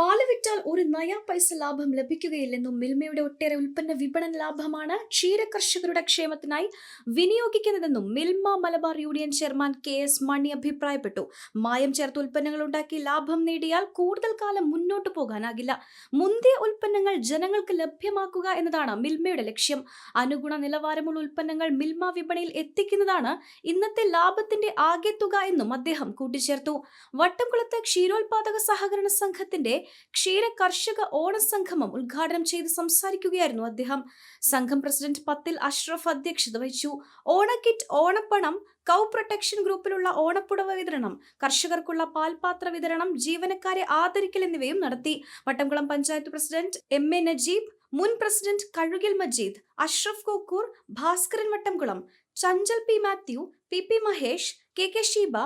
പാൽ വിറ്റാൽ ഒരു നയാ പൈസ ലാഭം ലഭിക്കുകയില്ലെന്നും മിൽമയുടെ ഒട്ടേറെ ഉൽപ്പന്ന വിപണന ലാഭമാണ് ക്ഷീര കർഷകരുടെ ക്ഷേമത്തിനായി വിനിയോഗിക്കുന്നതെന്നും Milma Malabar union chairman K S Mani അഭിപ്രായപ്പെട്ടു. മായം ചേർത്ത് ഉൽപ്പന്നങ്ങൾ ഉണ്ടാക്കി ലാഭം നേടിയാൽ കൂടുതൽ കാലം മുന്നോട്ടു പോകാനാകില്ല. മുന്തിയ ഉൽപ്പന്നങ്ങൾ ജനങ്ങൾക്ക് ലഭ്യമാക്കുക എന്നതാണ് മിൽമയുടെ ലക്ഷ്യം. അനുഗുണ നിലവാരമുള്ള ഉൽപ്പന്നങ്ങൾ മിൽമ വിപണിയിൽ എത്തിക്കുന്നതാണ് ഇന്നത്തെ ലാഭത്തിന്റെ ആകെ തുക എന്നും അദ്ദേഹം കൂട്ടിച്ചേർത്തു. വട്ടംകുളത്ത് ക്ഷീരോത്പാദക സഹകരണ സംഘത്തിന്റെ ക്ഷീര കർഷക ഓണസംഗമം ഉദ്ഘാടനം ചെയ്ത് സംസാരിക്കുകയായിരുന്നു അദ്ദേഹം. സംഘം പ്രസിഡന്റ് പത്തിൽ അഷ്റഫ് അധ്യക്ഷത വഹിച്ചു. ഓണക്കിറ്റ് ഓണപ്പണം കൗ പ്രൊട്ടക്ഷൻ ഗ്രൂപ്പിലുള്ള ഓണപ്പുടവ വിതരണം കർഷകർക്കുള്ള പാൽപാത്ര വിതരണം ജീവനക്കാരെ ആദരിക്കൽ എന്നിവയും നടത്തി. Vattamkulam panchayat president M A Najeeb മുൻ president Kazhukil Majeed Ashraf Kokkur Bhaskaran Vattamkulam Chanchal P Mathew P P Mahesh K K Sheeba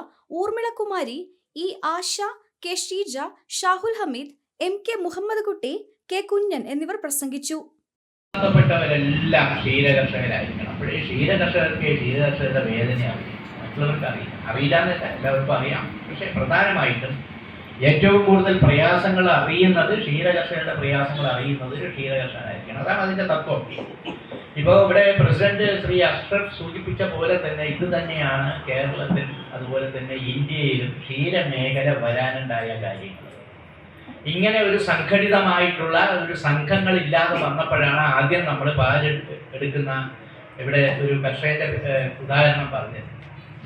Urmilakumari E Asha K Sheeja Shahul Hameed M K Muhammad Kutty K Kunjan എന്നിവർ പ്രസംഗിച്ചു. ബന്ധപ്പെട്ടവരെല്ലാം ക്ഷീരകർഷകരായിരിക്കണം. അപ്പോഴേ ക്ഷീരകർഷകർക്ക് ക്ഷീരകർഷകരുടെ വേദന അറിയാം മറ്റുള്ളവർക്ക് അറിയില്ല. അറിയില്ലാന്നല്ല എല്ലാവർക്കും അറിയാം. പക്ഷേ പ്രധാനമായിട്ടും ഏറ്റവും കൂടുതൽ പ്രയാസങ്ങൾ അറിയുന്നത് ക്ഷീരകർഷകരുടെ പ്രയാസങ്ങൾ അറിയുന്നത് ക്ഷീരകർഷകനായിരിക്കണം അതാണ് അതിന്റെ തത്വം. ഇപ്പോൾ ഇവിടെ പ്രസിഡന്റ് ശ്രീ അഷ്റഫ് സൂചിപ്പിച്ച പോലെ തന്നെ ഇത് തന്നെയാണ് കേരളത്തിൽ അതുപോലെ തന്നെ ഇന്ത്യയിലും ക്ഷീരമേഖല വരാനുണ്ടായ കാര്യങ്ങൾ. ഇങ്ങനെ ഒരു സംഘടിതമായിട്ടുള്ള ഒരു സംഘങ്ങളില്ലാതെ വന്നപ്പോഴാണ് ആദ്യം നമ്മൾ പാലെടുത്ത് എടുക്കുന്ന ഇവിടെ ഒരു കർഷകന്റെ ഉദാഹരണം പറഞ്ഞത്.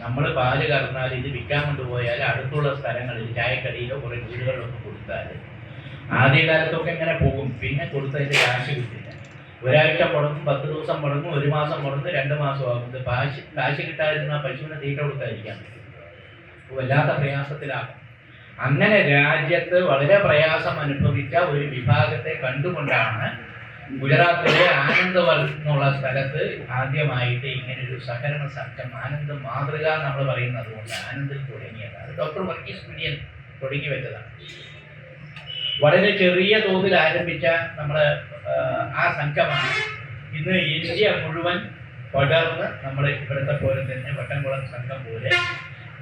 നമ്മൾ പാൽ കറന്നാൽ ഇത് വിൽക്കാൻ കൊണ്ടുപോയാൽ അടുത്തുള്ള സ്ഥലങ്ങളിൽ ചായക്കടിയിലോ കുറേ വീടുകളിലൊക്കെ കൊടുത്താൽ ആദ്യകാലത്തൊക്കെ ഇങ്ങനെ പോകും. പിന്നെ കൊടുത്തതിന്റെ കാശ് കിട്ടില്ല. ഒരാഴ്ച മുടങ്ങും പത്ത് ദിവസം മുടങ്ങും ഒരു മാസം മുടങ്ങും രണ്ട് മാസം ആകും. കാശ് കാശ് കിട്ടാതിരുന്ന പശുവിനെ തീറ്റ കൊടുത്തായിരിക്കാം. വല്ലാത്ത പ്രയാസത്തിലാകും. അങ്ങനെ രാജ്യത്ത് വളരെ പ്രയാസം അനുഭവിച്ച ഒരു വിഭാഗത്തെ കണ്ടുകൊണ്ടാണ് ഗുജറാത്തിലെ ആനന്ദവൽ എന്നുള്ള സ്ഥലത്ത് ആദ്യമായിട്ട് ഇങ്ങനെ ഒരു സഹകരണ സംഘം ആനന്ദ് മാതൃക നമ്മൾ പറയുന്നത് കൊണ്ട് ആനന്ദിൽ തുടങ്ങിയത്. അത് ഡോക്ടർ വർഗീസ് കുര്യൻ തുടങ്ങി വെച്ചതാണ്. വളരെ ചെറിയ തോതിൽ ആരംഭിച്ച നമ്മുടെ ആ സംഘമാണ്. ഇന്ന് ഇന്ത്യ മുഴുവൻ പടർന്ന് നമ്മൾ ഇവിടുത്തെ പോലെ തന്നെ വട്ടംകുളം സംഘം പോലെ